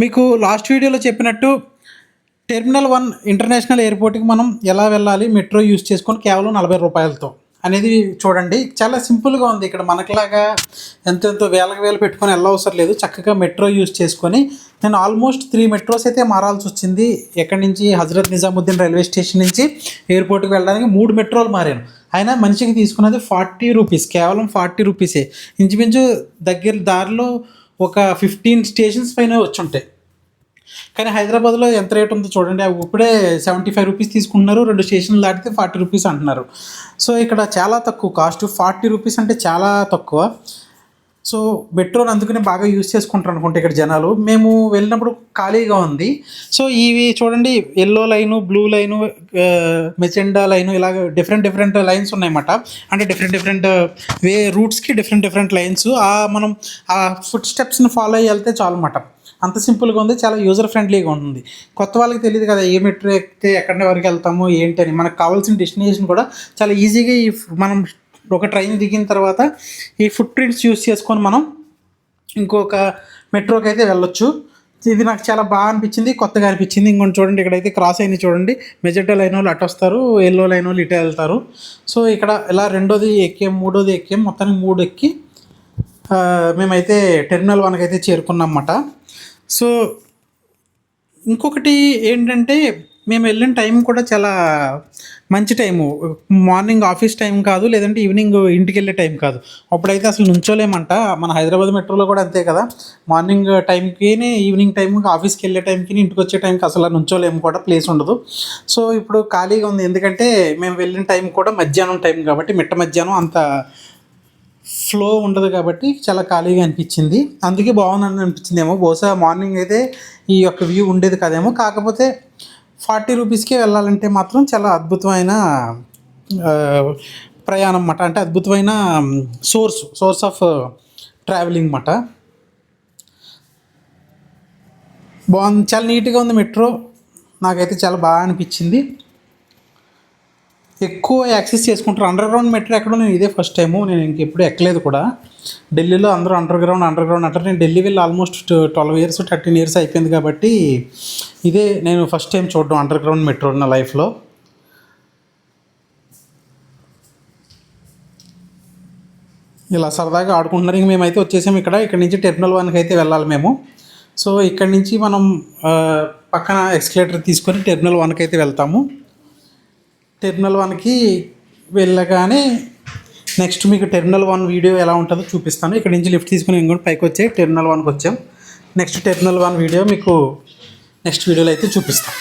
మీకు లాస్ట్ వీడియోలో చెప్పినట్టు టెర్మినల్ వన్ ఇంటర్నేషనల్ ఎయిర్పోర్ట్కి మనం ఎలా వెళ్ళాలి మెట్రో యూస్ చేసుకొని కేవలం నలభై రూపాయలతో అనేది చూడండి. చాలా సింపుల్గా ఉంది. ఇక్కడ మనకులాగా ఎంతెంతో వేలకు వేలు పెట్టుకొని వెళ్ళవసరం లేదు. చక్కగా మెట్రో యూస్ చేసుకొని నేను ఆల్మోస్ట్ త్రీ మెట్రోస్ అయితే మారాల్సి వచ్చింది. ఎక్కడి నుంచి? హజరత్ నిజాముద్దీన్ రైల్వే స్టేషన్ నుంచి ఎయిర్పోర్ట్కి వెళ్ళడానికి మూడు మెట్రోలు మారాను. అయినా మనిషికి తీసుకున్నది ఫార్టీ రూపీస్ కేవలం ఫార్టీ రూపీసే ఇంచుమించు దగ్గర దారిలో ఒక ఫిఫ్టీన్ స్టేషన్స్ పైన వచ్చి ఉంటాయి కానీ హైదరాబాద్లో ఎంత రేట్ ఉందో చూడండి. అవి ఇప్పుడే సెవెంటీ ఫైవ్ రూపీస్ తీసుకుంటున్నారు. రెండు స్టేషన్లు దాటితే ఫార్టీ రూపీస్ అంటున్నారు. సో ఇక్కడ చాలా తక్కువ కాస్ట్ ఫార్టీ రూపీస్ అంటే చాలా తక్కువ. సో మెట్రోని అందుకనే బాగా యూజ్ చేసుకుంటారు అనుకుంటే ఇక్కడ జనాలు. మేము వెళ్ళినప్పుడు ఖాళీగా ఉంది. సో ఇవి చూడండి yellow line blue line magenta line ఇలాగ డిఫరెంట్ డిఫరెంట్ లైన్స్ ఉన్నాయన్నమాట. అంటే డిఫరెంట్ డిఫరెంట్ వే రూట్స్కి డిఫరెంట్ డిఫరెంట్ లైన్స్ ఆ మనం ఆ ఫుట్ స్టెప్స్ని ఫాలో అయ్యి వెళ్తే చాలు అనమాట అంత సింపుల్గా ఉంది చాలా యూజర్ ఫ్రెండ్లీగా ఉంటుంది కొత్త వాళ్ళకి తెలియదు కదా ఏ మెట్రో ఎక్కితే ఎక్కడి వరకు వెళ్తాము ఏంటి అని. మనకు కావాల్సిన డెస్టినేషన్ కూడా చాలా ఈజీగా ఈ మనం ఒక ట్రైన్ దిగిన తర్వాత ఈ ఫుట్ ప్రింట్స్ యూస్ చేసుకొని మనం ఇంకొక మెట్రోకి అయితే వెళ్ళొచ్చు. ఇది నాకు చాలా బాగా అనిపించింది కొత్తగా అనిపించింది. ఇంకొంచెం చూడండి ఇక్కడైతే క్రాస్ అయిన చూడండి. మెజెంటో లైన్ వాళ్ళు అటు వస్తారు ఎల్లో లైన్ వాళ్ళు ఇటు వెళ్తారు. సో ఇక్కడ ఇలా రెండోది ఎక్కాం మూడోది ఎక్కాం మొత్తానికి మూడు ఎక్కి మేమైతే టెర్మినల్ వన్కి అయితే చేరుకున్నాం అన్నమాట. సో ఇంకొకటి ఏంటంటే మేము వెళ్ళిన టైం కూడా చాలా మంచి టైము. మార్నింగ్ ఆఫీస్ టైం కాదు లేదంటే ఈవినింగ్ ఇంటికి వెళ్ళే టైం కాదు. అప్పుడైతే అసలు నుంచోలేమంట. మన హైదరాబాద్ మెట్రోలో కూడా అంతే కదా. మార్నింగ్ టైంకి ఈవినింగ్ టైంకి ఆఫీస్కి వెళ్ళే టైంకి ఇంటికి వచ్చే టైంకి అసలు నుంచోలేము కూడా ప్లేస్ ఉండదు. సో ఇప్పుడు ఖాళీగా ఉంది. ఎందుకంటే మేము వెళ్ళిన టైం కూడా మధ్యాహ్నం టైం కాబట్టి మిట్ట మధ్యాహ్నం అంత ఫ్లో ఉండదు కాబట్టి చాలా ఖాళీగా అనిపించింది. అందుకే బాగుందని అనిపించింది ఏమో బహుశా మార్నింగ్ అయితే ఈ యొక్క వ్యూ ఉండేది కదేమో. కాకపోతే ఫార్టీ రూపీస్కే వెళ్ళాలంటే మాత్రం చాలా అద్భుతమైన ప్రయాణం అన్నమాట అంటే అద్భుతమైన సోర్స్ సోర్స్ ఆఫ్ ట్రావెలింగ్ అన్నమాట బాగుంది. చాలా నీట్గా ఉంది మెట్రో. నాకైతే చాలా బాగా అనిపించింది. ఎక్కువ యాక్సెస్ చేసుకుంటారు. అండర్ గ్రౌండ్ మెట్రో ఎక్కడో నేను ఇదే ఫస్ట్ టైము నేను ఇంకెప్పుడు ఎక్కలేదు కూడా. ఢిల్లీలో అందరూ అండర్ గ్రౌండ్ అండర్ గ్రౌండ్ అంటారు. నేను ఢిల్లీ వెళ్ళి almost twelve years thirteen years అయిపోయింది కాబట్టి ఇదే నేను ఫస్ట్ టైం చూడడం అండర్ గ్రౌండ్ మెట్రో నా లైఫ్లో ఇలా సరదాగా ఆడుకుంటున్నారు. ఇంక మేమైతే వచ్చేసాము ఇక్కడ. ఇక్కడ నుంచి టెర్మినల్ వన్కి అయితే వెళ్ళాలి మేము. సో ఇక్కడ నుంచి మనం పక్కన ఎక్స్కలేటర్ తీసుకొని టెర్మినల్ వన్కి అయితే వెళ్తాము. టెర్మినల్ వన్కి వెళ్ళగానే నెక్స్ట్ మీకు టెర్మినల్ వన్ వీడియో ఎలా ఉంటుందో చూపిస్తాను. ఇక్కడ నుంచి లిఫ్ట్ తీసుకుని ఇంకోటి పైకి వచ్చే టెర్మినల్ వన్కి వచ్చాం. Next terminal one video next next వీడియోలో అయితే చూపిస్తాం.